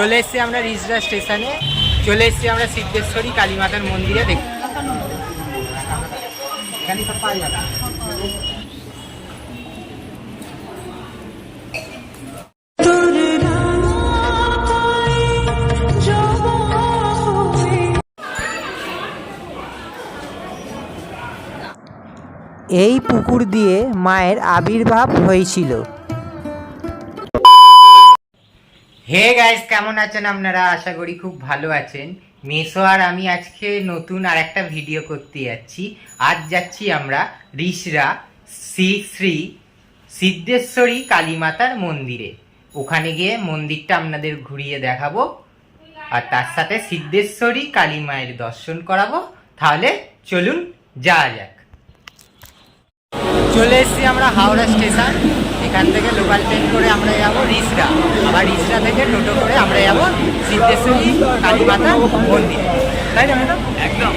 চলে এসেছি আমরা রিজরা স্টেশনে। চলে এসেছি আমরা সিদ্ধেশ্বরী কালীমাতার মন্দিরে। দেখ এই পুকুর দিয়ে মায়ের আবির্ভাব হয়েছিল। হে গাইস কেমন আছেন আপনারা? আশা করি খুব ভালো আছেন। মেসো আর আমি আজকে নতুন আর একটা ভিডিও করতে যাচ্ছি। আজ যাচ্ছি আমরা ঋষরা শ্রী শ্রী সিদ্ধেশ্বরী কালীমাতার মন্দিরে। ওখানে গিয়ে মন্দিরটা আপনাদের ঘুরিয়ে দেখাবো। আর তার সাথে সিদ্ধেশ্বরী কালী মায়ের দর্শন করাবো। তাহলে চলুন যাওয়া যাক। চলে এসেছি আমরা হাওড়া স্টেশন। এখান থেকে লোকাল ট্রেন করে আমরা যাব রিসরা। আবার রিসরা থেকে টোটো করে আমরা যাব সিদ্ধেশ্বরী কালীমাতা মন্দির। তাই না ম্যাডাম? একদম।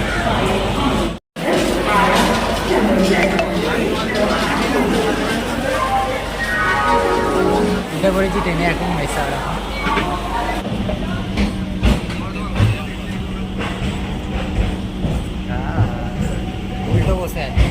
উঠে পড়েছি ট্রেনে এখন মেসারা উল্টো বসে আছে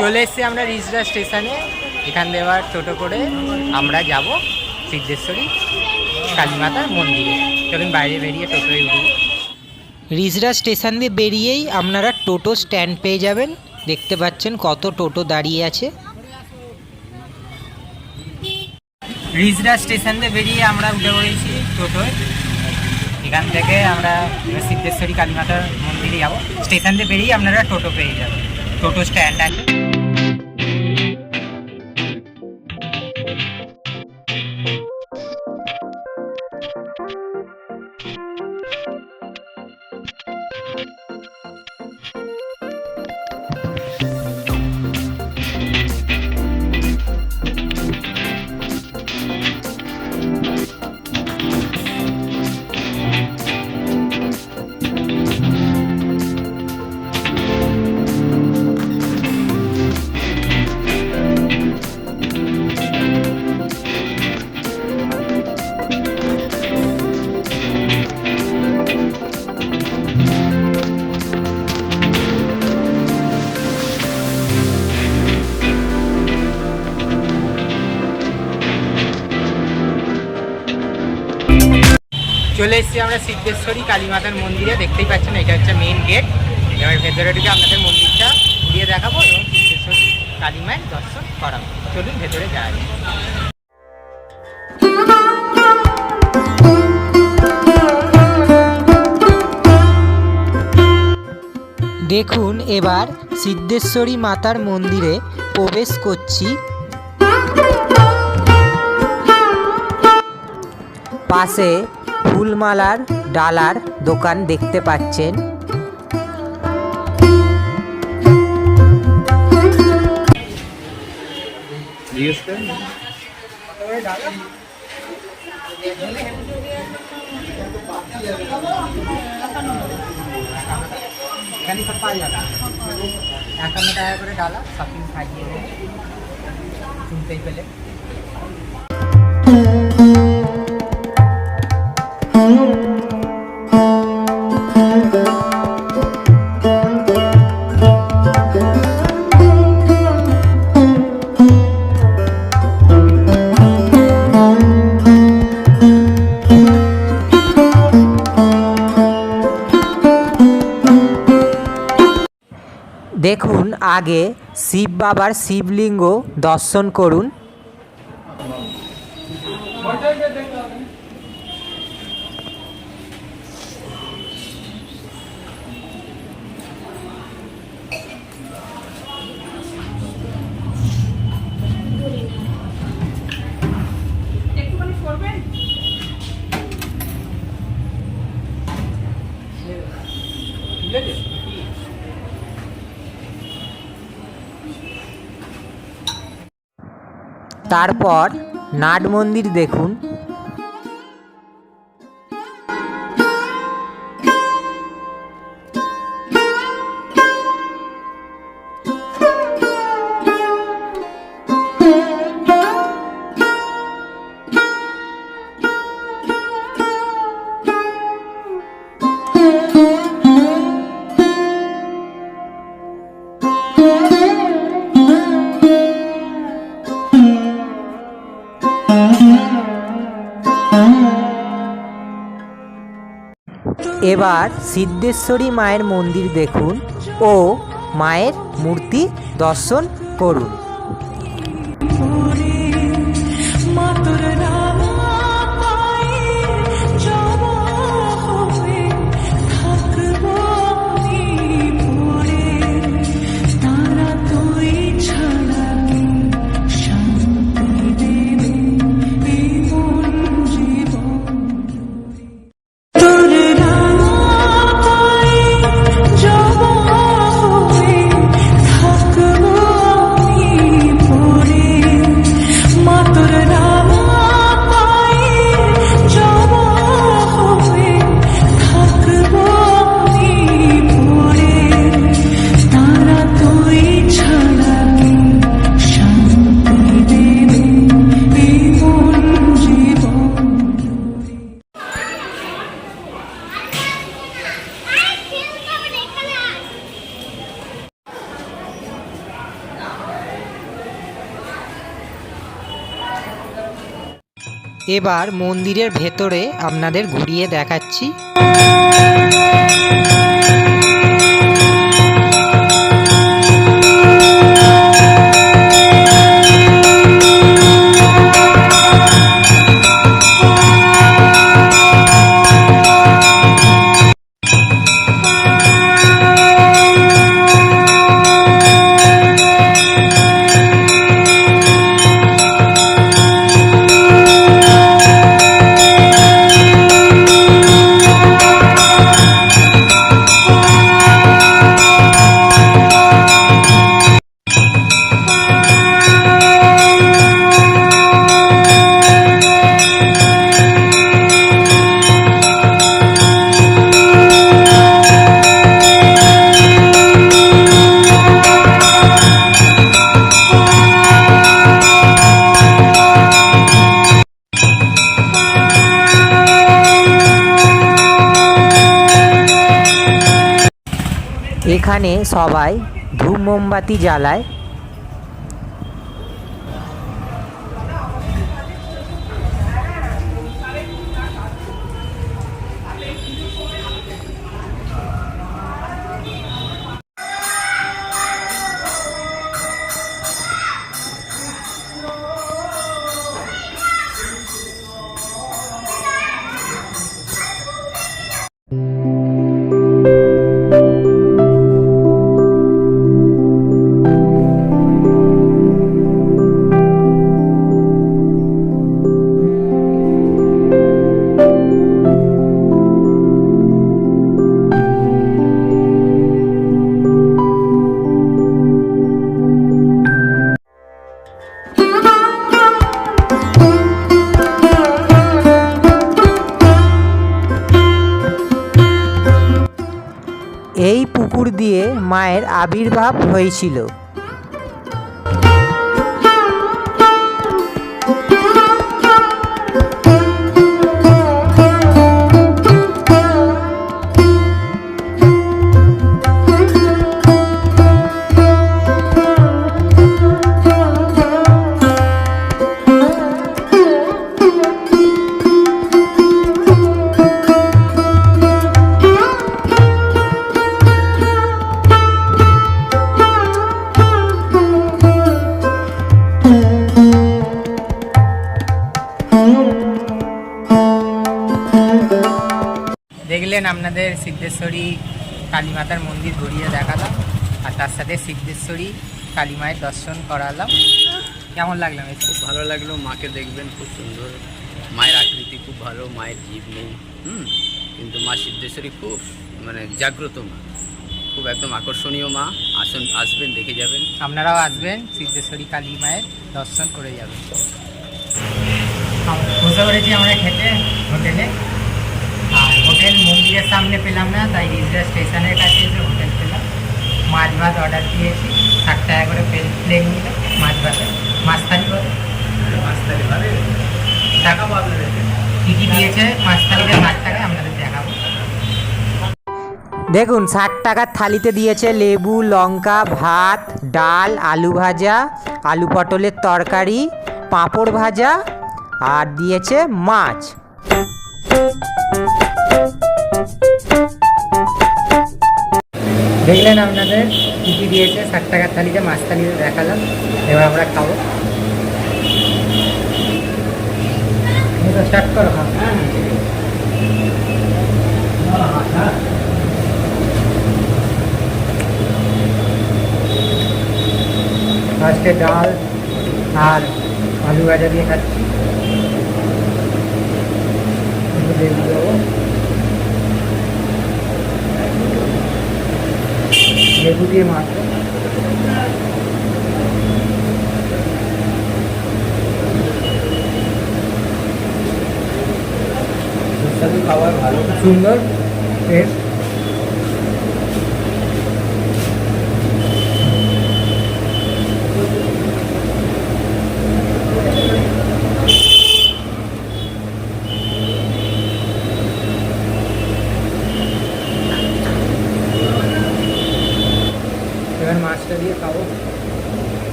চলে এসেছি আমরা রিজরা স্টেশনে এখান এবার টোটো করে আমরা যাব সিদ্ধেশ্বরী কালীমাতার মন্দিরে। চলুন বাইরে বেরিয়ে টোটোয় উঠি। রিজরা স্টেশন দিয়ে বেরিয়েই আপনারা টোটো স্ট্যান্ড পেয়ে যাবেন। দেখতে পাচ্ছেন কত টোটো দাঁড়িয়ে আছে। রিজরা স্টেশন দিয়ে বেরিয়ে আমরা উঠে পড়েছি টোটোয়। এখান থেকে আমরা সিদ্ধেশ্বরী কালীমাতার মন্দিরে যাব। স্টেশন দিয়ে বেরিয়ে আপনারা টোটো পেয়ে যাবেন। টোটো স্ট্যান্ড আছে। চলে এসেছি আমরা সিদ্ধেশ্বরী কালীমাতার মন্দিরে, দেখতেই পাচ্ছেন, এটা হচ্ছে মেইন গেট এবার ভেতরে ঢুকে আপনাদের মন্দিরটা ঘুরিয়ে দেখাবো এবং সিদ্ধেশ্বরী কালী মায়ের দর্শন করাবো। চলুন ভেতরে যাওয়া যাক। দেখুন, এবার সিদ্ধেশ্বরী মাতার মন্দিরে প্রবেশ করছি। পাশে ফুলমালার ডালার দোকান দেখতে পাচ্ছেন। এখানে টাকা করে ডালা শপিং খাইয়ে দেবে। শুনতেই পেলে। দেখুন আগে শিব বাবার শিবলিঙ্গ দর্শন করুন। তারপর নাট মন্দির দেখুন। এবার সিদ্ধেশ্বরী মায়ের মন্দির দেখুন ও মায়ের মূর্তি দর্শন করুন। এবার মন্দিরের ভেতরে আপনাদের ঘুরিয়ে দেখাচ্ছি। সবাই ধূপ মোমবাতি জ্বালায় আবির্ভাব হয়েছিল। আপনাদের সিদ্ধেশ্বরী কালী মাতার মন্দির ঘুরিয়ে দেখালাম। আর তার সাথে সিদ্ধেশ্বরী কালী মায়ের দর্শন করালাম। কেমন লাগলাম খুব ভালো লাগল মাকে দেখবেন খুব সুন্দর। মায়ের আকৃতি খুব ভালো মায়ের জীব নেই হুম? কিন্তু মা সিদ্ধেশ্বরী খুব মানে জাগ্রত মা। খুব একদম আকর্ষণীয় মা। আসুন আসবেন দেখে যাবেন। আপনারাও আসবেন সিদ্ধেশ্বরী কালী মায়ের দর্শন করে যাবেন। বসে পড়েছি আমরা খেতে হোটেলে হোটেল মন্দিরের সামনে পেলাম না তাই রিজরা স্টেশনের কাছে এসে হোটেল পেলাম। মাছ ভাত অর্ডার দিয়েছি ষাট টাকা করে প্লেন নিল মাছ ভাতে। মাছ থালি বলে টাকা কী কী দিয়েছে? মাছ থালিতে ষাট টাকায় আপনাদের দেখাবো। দেখুন ষাট টাকার থালিতে দিয়েছে লেবু লঙ্কা ভাত ডাল আলু ভাজা আলু পটলের তরকারি পাঁপড় ভাজা আর দিয়েছে মাছ। দেখলেন আপনাদের কী কী দিয়েছে? ষাট টাকার থালিতে, মাছ থালিতে দেখালাম। এবার আমরা খাব। স্টার্ট করো ফার্স্টে ডাল আর আলু ভাজা দিয়ে খাচ্ছি। দেবো লেবু দিয়ে মাত্র সুস্বাদু খাবার ভালো সুন্দর টেস্ট এবার মাছটা দিয়ে খাব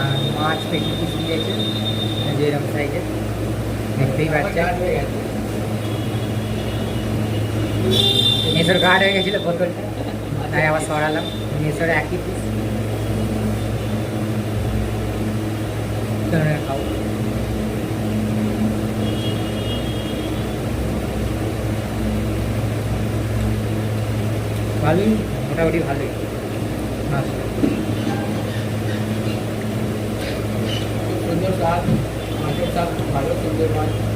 আর মাছ পেটি পিস দিয়েছে যেরকম সাইজের দেখতেই পাচ্ছেন গেছিল বোতলটা। তাই আবার সরালাম। মেসর একই পিস ভালোই, মোটামুটি ভালোই। মাছটা সুন্দর স্বাদ মাছের স্বাদ ভালো, সুন্দর মাছ।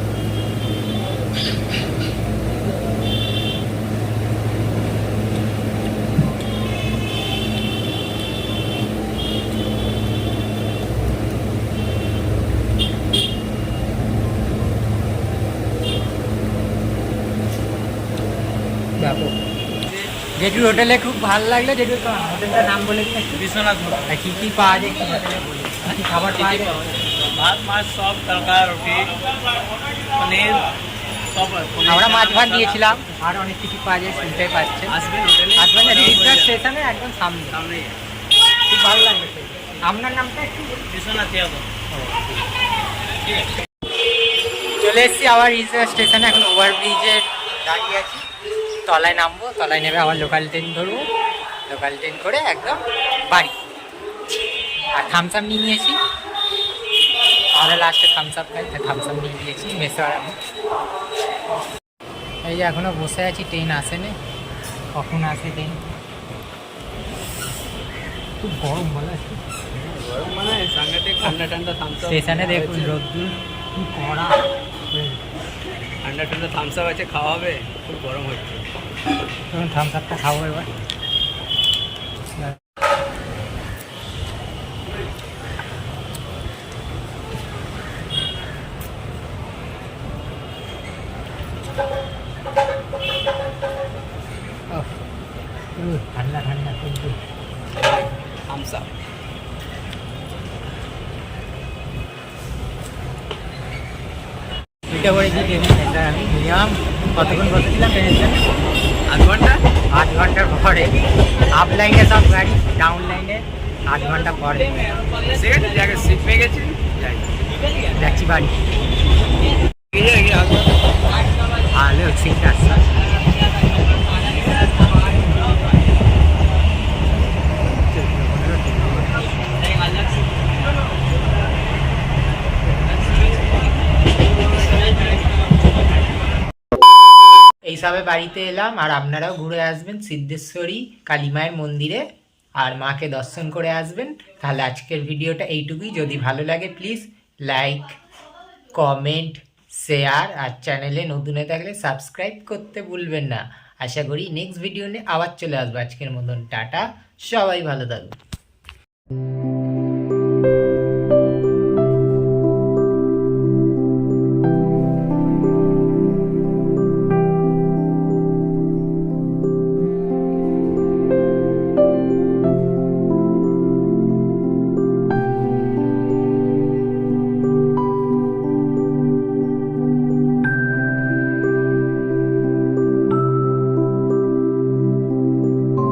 জেঠুর হোটেলে খুব ভালো লাগল জেঠুর হোটেলটার নাম বলে দিন একটু বিশ্বনাথ আর কী কী পাওয়া যায় কি কী খাবার পাওয়া যায়? ভাত মাছ সব তরকা রুটি পনির সব আমরা মাছ ভাত মশলা। দিয়েছিলাম আর অনেক কিছু পাওয়া যায় শুনতে পাচ্ছেন। আসবেন হোটেলে। আসবেন রিজা স্টেশনে একদম সামনে। সামনেই খুব ভালো সেই। আপনার নামটা একটু বিশ্বনাথ চলে এসেছি আবার রিজা স্টেশনে এখন ওভারব্রিজে দাঁড়িয়ে আছি। তলায় নামবো তলায় নেমে আবার লোকাল ট্রেন ধরবো। লোকাল ট্রেন করে একদম বাড়ি। আর থামস আপ নিয়ে নিয়েছি। আমরা লাস্টে থামস আপ খাই থামস আপ নিয়ে নিয়েছি মেসো আর আমি। এই যে এখনও বসে আছি ট্রেন আসেনি। কখন আসে ট্রেন খুব গরম বলা। মানে স্টেশনে দেখুন রোদ্দুর কি ঠান্ডা ঠান্ডা থামস আপ আছে খাওয়া হবে। খুব গরম হচ্ছে। thăm thắp cái thâu đây quá. Ừ, thành là thành là không gì không sợ. Video ini jadi ini dan ini yang foto kan foto kita kan আধ ঘণ্টা আধ ঘণ্টার পরে আপলাইনে সব গাড়ি ডাউন লাইনে আধ ঘণ্টা পরে। সেট জায়গায় সিট পেয়ে গেছি যাই। যাচ্ছি বাড়ি। ভালো সিট এইসবে বাড়িতে এলাম আর আপনারাও ঘুরে আসবেন সিদ্ধেশ্বরী কালীমায়ের মন্দিরে আর মাকে দর্শন করে আসবেন। তাহলে আজকের ভিডিওটা এইটুকুই। যদি ভালো লাগে প্লিজ লাইক, কমেন্ট, শেয়ার আর চ্যানেলে নতুন হয়ে থাকলে সাবস্ক্রাইব করতে ভুলবেন না। আশা করি নেক্সট ভিডিও নিয়ে আবার চলে আসব। আজকের মতন টাটা। সবাই ভালো থাকবে